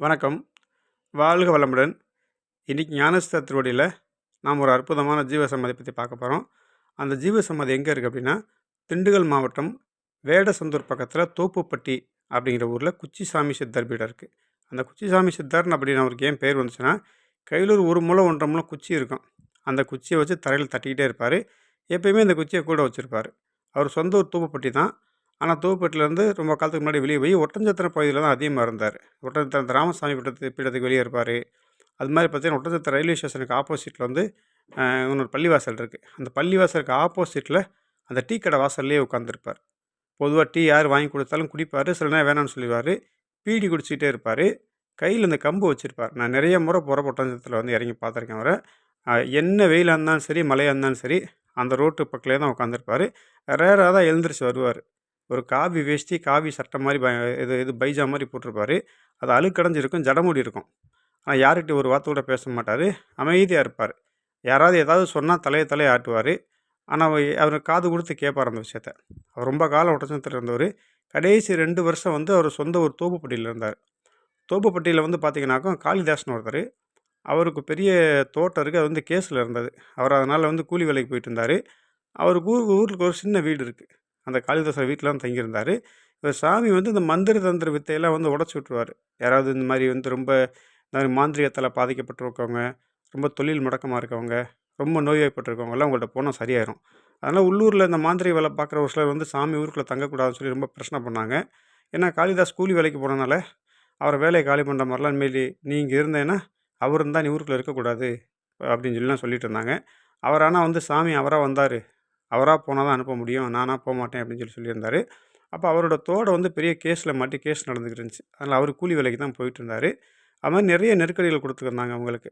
வணக்கம். வாழ்க வளமுடன். இன்றைக்கி ஞானஸ்த திருவடியில் நாம் ஒரு அற்புதமான ஜீவசமாதி பற்றி பார்க்க போகிறோம் அந்த ஜீவசமாதி எங்கே இருக்குது அப்படின்னா திண்டுக்கல் மாவட்டம் வேடசந்தூர் பக்கத்தில் தோப்புப்பட்டி அப்படிங்கிற ஊரில் குச்சிசாமி சித்தர் பீடம் இருக்குது அந்த குச்சிசாமி சித்தர்னு அப்படின்னு அவருக்கு ஏன் பேர் வந்துச்சுன்னா கையில் ஒரு மூலம் ஒன்றரை மூலம் குச்சி இருக்கும். அந்த குச்சியை வச்சு தரையில் தட்டிக்கிட்டே இருப்பார். எப்பயுமே இந்த குச்சியை கூட வச்சுருப்பார். அவர் சொந்த ஊர் தூப்புப்பட்டி தான். ஆனால் தூப்பட்டிலேருந்து ரொம்ப காலத்துக்கு முன்னாடி வெளியே போய் ஒட்டஞ்சத்திர பகுதியில் தான் அதிகமாக இருந்தார். ஒட்டஞ்சத்திரம் ராமசாமி பீடத்து பீடத்துக்கு வெளியே இருப்பார். அது மாதிரி பார்த்தீங்கன்னா ஒட்டஞ்சத்திர ரயில்வே ஸ்டேஷனுக்கு ஆப்போசிட்டில் வந்து இன்னொரு பள்ளிவாசல் இருக்குது அந்த பள்ளிவாசலுக்கு ஆப்போசிட்டில் அந்த டீ கடை வாசல்லையே உட்காந்துருப்பார் பொதுவாக டீ யார் வாங்கி கொடுத்தாலும் குடிப்பார் சில நேரம் வேணாம்னு சொல்லிடுவார். பீடி குடிச்சிக்கிட்டே இருப்பார். கையில் இந்த கம்பு வச்சுருப்பார். நான் நிறைய முறை போகிற ஒட்டஞ்சத்தில் வந்து இறங்கி பார்த்துருக்கேன் அவரை. என்ன வெயிலாக இருந்தாலும் சரி மழையாக இருந்தாலும் சரி அந்த ரோட்டு பக்கத்துலேயே தான் உட்காந்துருப்பார் ரேராக தான் எழுந்திரிச்சு வருவார். ஒரு காவி வேஷ்டி காவி சட்டை மாதிரி ப இது இது பைஜா மாதிரி போட்டிருப்பாரு. அது அழுக்கடைஞ்சிருக்கும் ஜடமுடி இருக்கும். ஆனால் யார்கிட்ட ஒரு வார்த்தை கூட பேச மாட்டார். அமைதியாக இருப்பார். யாராவது ஏதாவது சொன்னால் தலையை தலையை ஆட்டுவார். ஆனால் அவர் காது கொடுத்து கேட்பார் அந்த விஷயத்த. அவர் ரொம்ப காலம் உடச்சத்தில் இருந்தவர். கடைசி ரெண்டு வருஷம் வந்து அவர் சொந்த ஒரு தோப்புப்பட்டியில் இருந்தார். தோப்புப்பட்டியில் வந்து பார்த்தீங்கன்னாக்கா காளிதாசன் ஒருத்தர். அவருக்கு பெரிய தோட்டம் இருக்குது அது வந்து கேஸில் இருந்தது. அவர் அதனால் வந்து கூலி வேலைக்கு போயிட்டு இருந்தார். அவருக்கு ஊர் ஊருக்கு ஒரு சின்ன வீடு இருக்குது அந்த காளிதாசர் வீட்டில் தான் தங்கியிருந்தார். இவர் சாமி வந்து இந்த மந்திர தந்திர வித்தையெல்லாம் வந்து உடச்சி விட்ருவார் யாராவது இந்த மாதிரி வந்து ரொம்ப இந்த மாதிரி மாந்திரிகத்தில் பாதிக்கப்பட்டிருக்கவங்க ரொம்ப தொழில் முடக்கமாக இருக்கவங்க ரொம்ப நோய்வாய்ப்பட்டிருக்கவங்கலாம் உங்கள்கிட்ட போனால் சரியாயிரும். அதனால் உள்ளூரில் இந்த மாந்திரி வேலை பார்க்குற ஒரு சிலர் வந்து சாமி ஊருக்குள்ளே தங்கக்கூடாதுன்னு சொல்லி ரொம்ப பிரச்சனை பண்ணாங்க. ஏன்னா காளிதாஸ் கூலி வேலைக்கு போனனால அவரை வேலையை காலி பண்ணுற மாதிரிலாம் இனிமேல் நீங்கள் இருந்தேன்னா அவர் இருந்தால் நீ ஊருக்குள்ளே இருக்கக்கூடாது அப்படின்னு சொல்லிலாம் சொல்லிட்டு இருந்தாங்க. அவர் ஆனால் வந்து சாமி அவராக வந்தார். அவராக போனால் தான் அனுப்ப முடியும். நானாக போக மாட்டேன் அப்படின்னு சொல்லி சொல்லியிருந்தார். அப்போ அவரோட தோடை வந்து பெரிய கேஸில் மாட்டி கேஸ் நடந்துக்கிட்டு இருந்துச்சு. அதில் அவர் கூலி வேலைக்கு தான் போயிட்டு இருந்தார். அது மாதிரி நிறைய நெருக்கடிகள் கொடுத்துருந்தாங்க அவங்களுக்கு.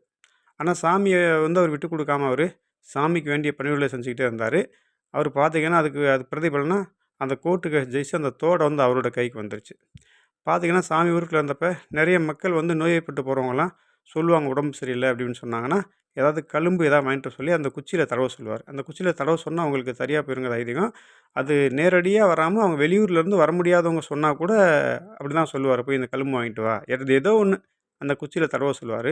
ஆனால் சாமியை வந்து அவர் விட்டு கொடுக்காம அவர் சாமிக்கு வேண்டிய பணிகளை செஞ்சுக்கிட்டே இருந்தார். அவர் பார்த்திங்கன்னா அதுக்கு அது பிரதிபலனா அந்த கோட்டுக்கு ஜெயிச்சு அந்த தோடை வந்து அவரோட கைக்கு வந்துருச்சு. பார்த்திங்கன்னா சாமி ஊருக்குள்ள இருந்தப்போ நிறைய மக்கள் வந்து நோயப்பட்டு போகிறவங்களாம் சொல்லுவாங்க உடம்பு சரியில்லை அப்படின்னு சொன்னாங்கன்னா ஏதாவது கழும்பு எதாவது வாங்கிட்டு சொல்லி அந்த குச்சியில் தடவை சொல்லுவார். அந்த குச்சியில் தடவை சொன்னால் அவங்களுக்கு சரியாக போயிருங்கிற தைரியம் அது நேரடியாக வராமல் அவங்க வெளியூர்லேருந்து வர முடியாதவங்க சொன்னால் கூட அப்படி தான் சொல்லுவார். போய் இந்த கழும்பு வாங்கிட்டு வா. எது ஏதோ ஒன்று அந்த குச்சியில் தடவை சொல்லுவார்.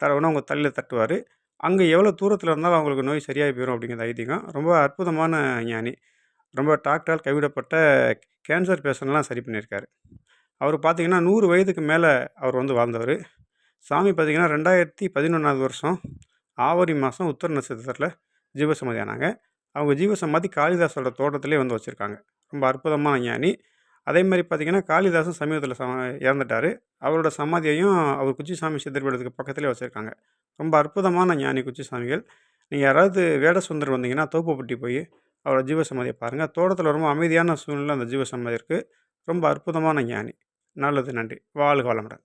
தடவைனா அவங்க தலையில் தட்டுவார். அங்கே எவ்வளோ தூரத்தில் இருந்தாலும் அவங்களுக்கு நோய் சரியாகி போயிடும் அப்படிங்கிற ஐதீகம். ரொம்ப அற்புதமான ஞானி. ரொம்ப டாக்டரால் கைவிடப்பட்ட கேன்சர் பேஷண்ட்லாம் சரி பண்ணியிருக்காரு. அவர் பார்த்திங்கன்னா நூறு வயதுக்கு மேலே அவர் வந்து வாழ்ந்தவர். சாமி பார்த்திங்கன்னா ரெண்டாயிரத்தி பதினொன்றாவது வருஷம் ஆவரி மாதம் உத்தர நட்சத்திரத்தில் ஜீவசமாதி ஆனாங்க. அவங்க ஜீவசமாதி காளிதாஸோட தோட்டத்திலே வந்து வச்சுருக்காங்க. ரொம்ப அற்புதமான ஞானி. அதே மாதிரி பார்த்திங்கன்னா காளிதாசன் சமீபத்தில் சம இறந்துட்டார். அவரோட சமாதியையும் அவர் குச்சிசாமி சித்திரப்படத்துக்கு பக்கத்துலேயே வச்சுருக்காங்க. ரொம்ப அற்புதமான ஞானி குச்சிசாமிகள். நீங்கள் யாராவது வேடசுந்தர் வந்தீங்கன்னா தோப்புப்பட்டி போய் அவரோட ஜீவசமாதியை பாருங்கள் தோட்டத்தில் ரொம்ப அமைதியான சூழ்நிலை அந்த ஜீவசமாதி இருக்குது ரொம்ப அற்புதமான ஞானி. நல்லது நன்றி. வாழ்க வளமுடன்.